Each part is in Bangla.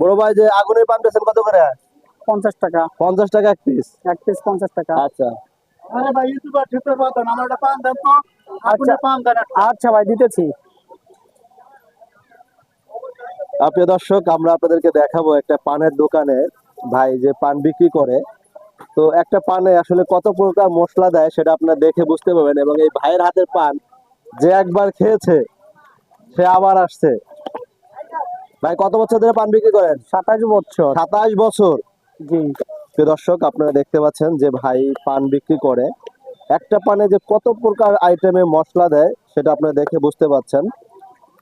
বড় ভাই যে আগুনের পান বেছেন কত করে? পঞ্চাশ টাকা। পঞ্চাশ টাকা এক পিস এক পিস পঞ্চাশ টাকা। আচ্ছা। আরে ভাই ইউটিউবার ঠিকঠাক পাতেন আমার একটা পান দেন তো। আপনি পান দেন আচ্ছা ভাই দিতেছি। প্রিয় দর্শক আমরা আপনাদেরকে দেখাবো একটা পানের দোকানে ভাই যে পান বিক্রি করে। তো একটা পানে আসলে কত প্রকার মশলা দেয় সেটা আপনারা দেখে বুঝতে পারবেন এবং এই ভাইয়ের হাতের পান যে একবার খেয়েছে সে আবার আসছে। ভাই কত বছর ধরে পান বিক্রি করেন? সাতাশ বছর। সাতাশ বছর? জি। প্রিয় দর্শক আপনারা দেখতে পাচ্ছেন যে ভাই পান বিক্রি করে। একটা পানে যে কত প্রকার আইটেমে মশলা দেয় সেটা আপনারা দেখে বুঝতে পাচ্ছেন।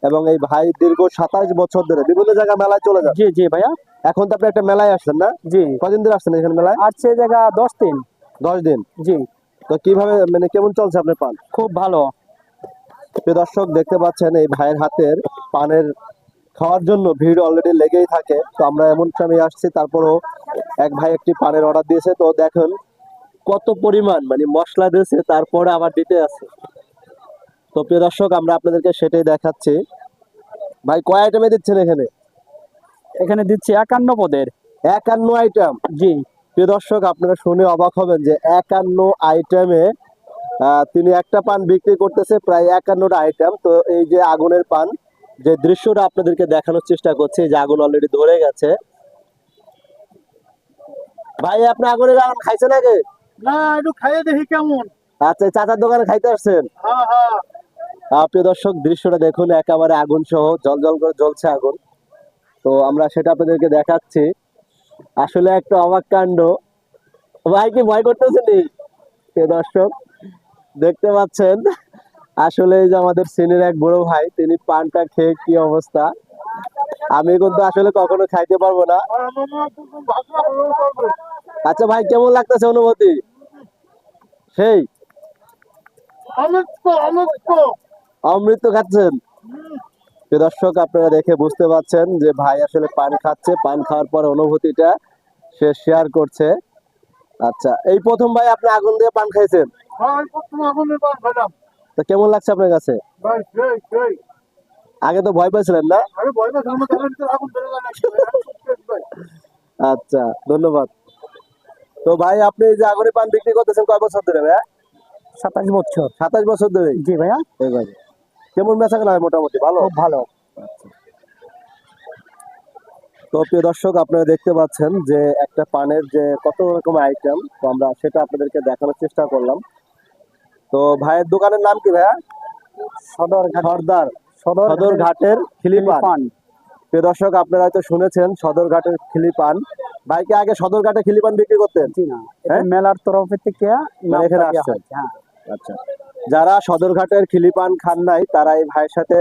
এবং এই ভাই দীর্ঘ সাতাশ বছর ধরে বিভিন্ন জায়গায় মেলায় চলে যান। জি জি ভাইয়া। এখন তো আপনি একটা মেলায় আসছেন না? জি। কদিন ধরে আসছেন এখানে মেলায়? সে জায়গা দশ দিন। দশ দিন? জি। তো কীভাবে মানে কেমন চলছে আপনার পান? খুব ভালো। প্রিয় দর্শক দেখতে পাচ্ছেন এই ভাইয়ের হাতের পানের খাওয়ার জন্য ভিড় অলরেডি লেগেই থাকে। তো আমরা এমন সময় আসছি তারপরও এক ভাই একটি পানের অর্ডার দিয়েছে। তো দেখেন কত পরিমাণ মানে মশলা দিয়েছে তারপরে আবার দিতে আছে। তো প্রিয় দর্শক আমরা আপনাদেরকে সেটাই দেখাচ্ছি। ভাই কয় আইটেমে দিচ্ছেন এখানে? এখানে দিচ্ছি একান্ন পদের। একান্ন আইটেম জি। প্রিয় দর্শক আপনারা শুনে অবাক হবেন যে একান্ন আইটেমে তিনি একটা পান বিক্রি করতেছে প্রায় একান্নটা আইটেম তো এই যে আগুনের পান যে দৃশ্যটা আপনাদেরকে দেখানোর চেষ্টা করছি যে আগুন অলরেডি ধরে গেছে। ভাই আপনি আগুনের আগুন খাইছেন আগে না একটু খাইয়ে দেখি কেমন। আচ্ছা চাচার দোকানে খাইতে আসছেন? হ্যাঁ হ্যাঁ। প্রিয় দর্শক দৃশ্যটা দেখুন একেবারে আগুন সহ জল জল করে জ্বলছে আগুন। তো আমরা সেটা আপনাদেরকে দেখাচ্ছি। আসলে একটা অবাক কাণ্ড। ভাই কি ভয় করতেছেন প্রিয় দর্শক দেখতে পাচ্ছেন। আসলে যে আমাদের সিনিয়র এক বড় ভাই, তিনি পানটা খেয়ে কি অবস্থা? আমি কিন্তু আসলে কখনো খাইতে পারব না। আচ্ছা ভাই, কেমন লাগতেছে অনুভূতি? সেই। অমৃত খাচ্ছেন? দর্শক, আপনারা দেখে বুঝতে পাচ্ছেন যে ভাই আসলে পান খাচ্ছে, পান খাওয়ার পর অনুভূতিটা সে শেয়ার করছে। আচ্ছা এই প্রথম ভাই আপনি আগুন দিয়ে পান খাইছেন? ভাই প্রথম আগুনের পান খেলাম তো কেমন লাগছে আপনার কাছে? আগে তো ভয় পাইছিলেন না? আরে ভয় পাচ্ছি আমার দোকানে তো আগুন ধরে গেল ভাই। আচ্ছা ধন্যবাদ। তো ভাই আপনি যে আগুনে পান বিক্রি করতেছেন কয় বছর ধরে ভাইয়া? সাতাশ বছর। সাতাশ বছর ধরে? জি ভাইয়া। কেমন বেচা কেনা হয় মোটামুটি? ভালো? ভালো। তো প্রিয় দর্শক আপনারা দেখতে পাচ্ছেন যে একটা পানের যে কত রকম আইটেম তো আমরা সেটা আপনাদেরকে দেখানোর চেষ্টা করলাম। তো ভাইয়ের দোকানের নাম কি ভাইয়া? সদর সর্দার। সদর সদর ঘাটের খিলিপান। পান প্রিয় দর্শক আপনারা হয়তো শুনেছেন সদর ঘাটের খিলিপান। ভাইকে আগে সদর ঘাটে খিলিপান বিক্রি করতেন? না। হ্যাঁ? মেলার তরফ থেকে মানে এখানে নামটা আসছেন? হ্যাঁ। আচ্ছা। যারা সদরঘাটের খিলিপান খান নাই তারা এই ভাইয়ের সাথে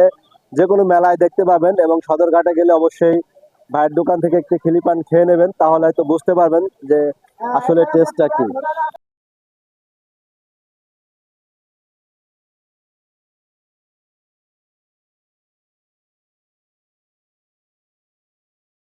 যে কোনো মেলায় দেখতে পাবেন এবং সদরঘাটে গেলে অবশ্যই ভাইয়ের দোকান থেকে একটি খিলিপান খেয়ে নেবেন তাহলে হয়তো বুঝতে পারবেন যে আসলে টেস্টটা কি।